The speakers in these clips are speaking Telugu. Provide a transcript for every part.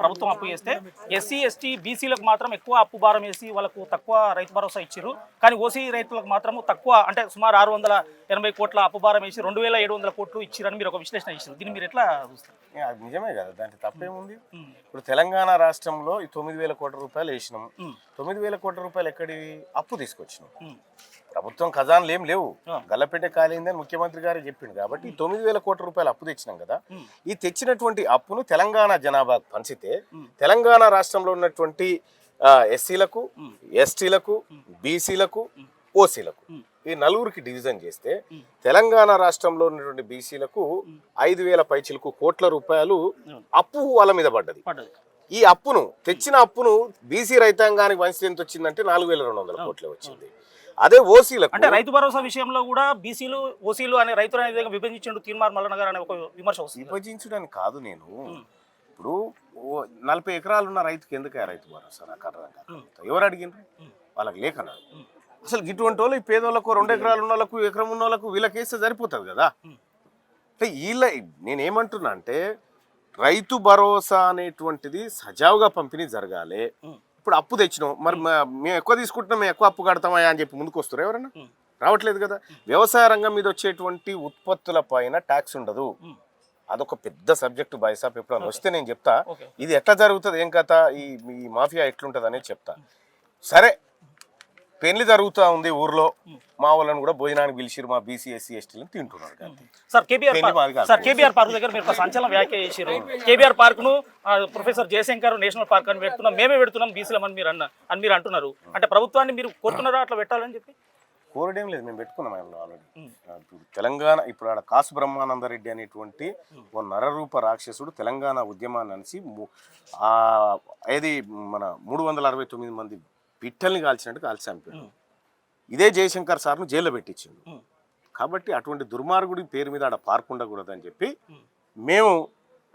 ప్రభుత్వం అప్పు చేస్తే ఎస్సీ ఎస్టీ బీసీలకు మాత్రం ఎక్కువ అప్పు భారం వేసి వాళ్ళకు తక్కువ రైతు భరోసా ఇచ్చారు కానీ ఓసీ రైతులకు మాత్రం తక్కువ అంటే సుమారు ఆరు వందల ఎనభై కోట్ల అప్పు భారం వేసి రెండు వేల ఏడు వందల కోట్లు ఇచ్చారని మీరు ఒక విశ్లేషణ ఇచ్చారు దీన్ని మీరు ఎట్లా చూస్తారు? అది నిజమే కదా దాంట్లో తప్పేముంది. ఇప్పుడు తెలంగాణ రాష్ట్రంలో ఈ తొమ్మిది వేల కోట్ల రూపాయలు వేసినాం. తొమ్మిది వేల కోట్ల రూపాయలు ఎక్కడి అప్పు తీసుకొచ్చినాం. ప్రభుత్వం ఖజాన్లు ఏం లేవు. గల్లపేట కాలిందని ముఖ్యమంత్రి గారు చెప్పిండు. కాబట్టి ఈ తొమ్మిది వేల కోట్ల రూపాయలు అప్పు తెచ్చినాం కదా. ఈ తెచ్చినటువంటి అప్పును తెలంగాణ జనాభాకు పంచితే ఉమ్. తెలంగాణ రాష్ట్రంలో ఉన్నటువంటి ఎస్సీలకు. ఎస్టీలకు బీసీలకు ఓసీలకు. ఈ నలుగురికి డివిజన్ చేస్తే. తెలంగాణ రాష్ట్రంలో ఉన్నటువంటి బీసీలకు ఐదు వేల పైచిలకు కోట్ల రూపాయలు. అప్పు వాళ్ళ మీద పడ్డది పడ్డది ఈ అప్పును తెచ్చిన అప్పును బీసీ రైతాంగానికి పంచితే ఎంత వచ్చిందంటే నాలుగు వేల రెండు వందల కోట్లే వచ్చింది అదే ఓసీలకు అంటే రైతు భరోసా విషయంలో కూడా బీసీలు ఓసీలు అనే రైతులు అనే విధంగా విభజించిండు తీర్మార్ మల్లన్న గారు అనే ఒక విమర్శ వస్తుంది విభజించడానికి కాదు నేను ఇప్పుడు నలభై ఎకరాలు ఉన్న రైతుకి ఎందుకు ఆ రైతు భరోసా? నాకు అర్థం కాదు. ఎవరు అడిగినారు వాళ్ళకి లేకనా అసలు ఇటువంటి వాళ్ళు ఈ పేదోళ్ళకు రెండు ఎకరాలు ఉన్న వాళ్ళకు ఎకరం ఉన్న వాళ్ళకు వీళ్ళకి వేస్తే సరిపోతుంది కదా. అంటే వీళ్ళ నేనేమంటున్నా అంటే రైతు భరోసా అనేటువంటిది సజావుగా పంపిణీ జరగాలి. ఇప్పుడు అప్పు తెచ్చినాం. మరి మేము ఎక్కువ తీసుకుంటున్నాం మేము ఎక్కువ అప్పు కడతామా అని చెప్పి ముందుకు వస్తారు ఎవరన్నా. రావట్లేదు కదా? వ్యవసాయ రంగం మీద వచ్చేటువంటి ఉత్పత్తుల పైన ట్యాక్స్ ఉండదు. అదొక పెద్ద సబ్జెక్టు బాయ్సాప్ ఎప్పుడైనా వస్తే నేను చెప్తా. ఇది ఎట్లా జరుగుతుంది? ఏం కథ? ఈ ఈ మాఫియా ఎట్లుంటుంది అనేది చెప్తా. సరే. పెళ్ళి జరుగుతూ ఉంది ఊర్లో. మా వాళ్ళని కూడా భోజనానికి పిలిచిరు మా బీసీ ఎస్సీ ఎస్టీలను తింటున్నారు. Sir KBR. Sir KBR park దగ్గర మీరు సంచలన వ్యాఖ్య చేసారు కేబీఆర్ పార్క్ను ప్రొఫెసర్ జయశంకర్ నేషనల్ పార్క్ అని పెడుతున్నాం. మేమే పెడుతున్నాం బీసీలం అని మీరు అన్న అని మీరు అంటున్నారు. అంటే ప్రభుత్వాన్ని మీరు కోరుతున్నారా అట్లా పెట్టాలని చెప్పి? కోరడేం లేదు మేము పెట్టుకున్నాం ఆయన ఆల్రెడీ. ఇప్పుడు తెలంగాణ ఇప్పుడు ఆడ కాసు బ్రహ్మానందరెడ్డి అనేటువంటి ఓ నరరూప రాక్షసుడు తెలంగాణ ఉద్యమాన్ని అనిసి ఏది మన మూడు వందల అరవై తొమ్మిది మంది పిట్టల్ని కాల్చినట్టు కాల్చి చంపాడు. ఇదే జయశంకర్ సార్ను జైల్లో పెట్టించిండు ఉమ్. కాబట్టి అటువంటి దుర్మార్గుడి పేరు మీద ఆడ పార్క్ ఉండకూడదని చెప్పి. మేము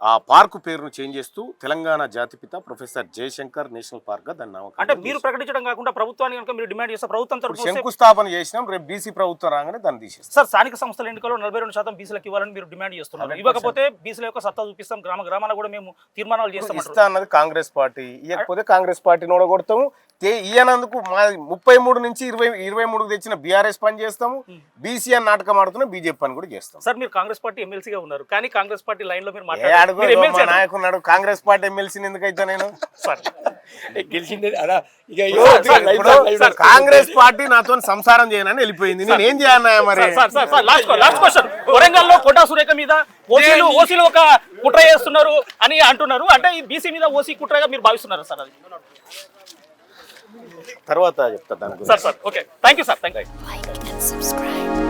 ఆ పార్కు పేరును చేంజ్ చేస్తూ తెలంగాణ జాతిపిత ప్రొఫెసర్ జయశంకర్ నేషనల్ పార్క్గా దాన్ని నామకరణం అంటే మీరు ప్రకటించడం కాకుండా ప్రభుత్వాన్ని కనుక మీరు డిమాండ్ చేస్తే ప్రభుత్వం వస్తే- శంకుస్థాపన చేసినాం రేపు బీసీ ప్రభుత్వం రాగానే దాన్ని తీసేస్తాం. సార్ స్థానిక సంస్థల ఎన్నికల్లో నలభై రెండు శాతం బీసీలకు ఇవ్వాలని మీరు డిమాండ్ చేస్తున్నారు. ఇవ్వకపోతే బీసీల యొక్క సత్తా చూపిస్తాం గ్రామ గ్రామాన కూడా మేము తీర్మానాలు చేస్తామంటారు. ఇస్తా అన్నది కాంగ్రెస్ పార్టీ. ఇవ్వకపోతే కాంగ్రెస్ పార్టీని ఓడగొడతాము ఇయ్యనందుకు మా ముప్పై మూడు నుంచి ఇరవై ఇరవై మూడుకు తెచ్చిన బీఆర్ఎస్ పని చేస్తాము. బీసీ అని నాటకం ఆడుతున్నాం బీజేపీ పని కూడా చేస్తాం. సార్ మీరు కాంగ్రెస్ పార్టీ ఎమ్మెల్సీగా ఉన్నారు. కానీ కాంగ్రెస్ పార్టీ లైన్లో మీరు నాయకున్నాడు. కాంగ్రెస్ పార్టీ ఎమ్మెల్సీని ఎందుకైతే నేను? సార్. గెలిచింది అలా ఇక ఇప్పుడు కాంగ్రెస్ పార్టీ నాతో సంసారం చేయనని వెళ్ళిపోయింది. నేను ఏం చేయాలన్నా మరి? Sir sir sir last last question వరంగల్లో కోటా సురేఖ మీద ఓసీలు ఓసీలు ఒక కుట్ర చేస్తున్నారు అని అంటున్నారు. అంటే ఈ బీసీ మీద ఓసీ కుట్రగా మీరు భావిస్తున్నారు సార్ అది? తర్వాత చెప్తా దాని గురించి. Sir sir okay thank you sir thank you.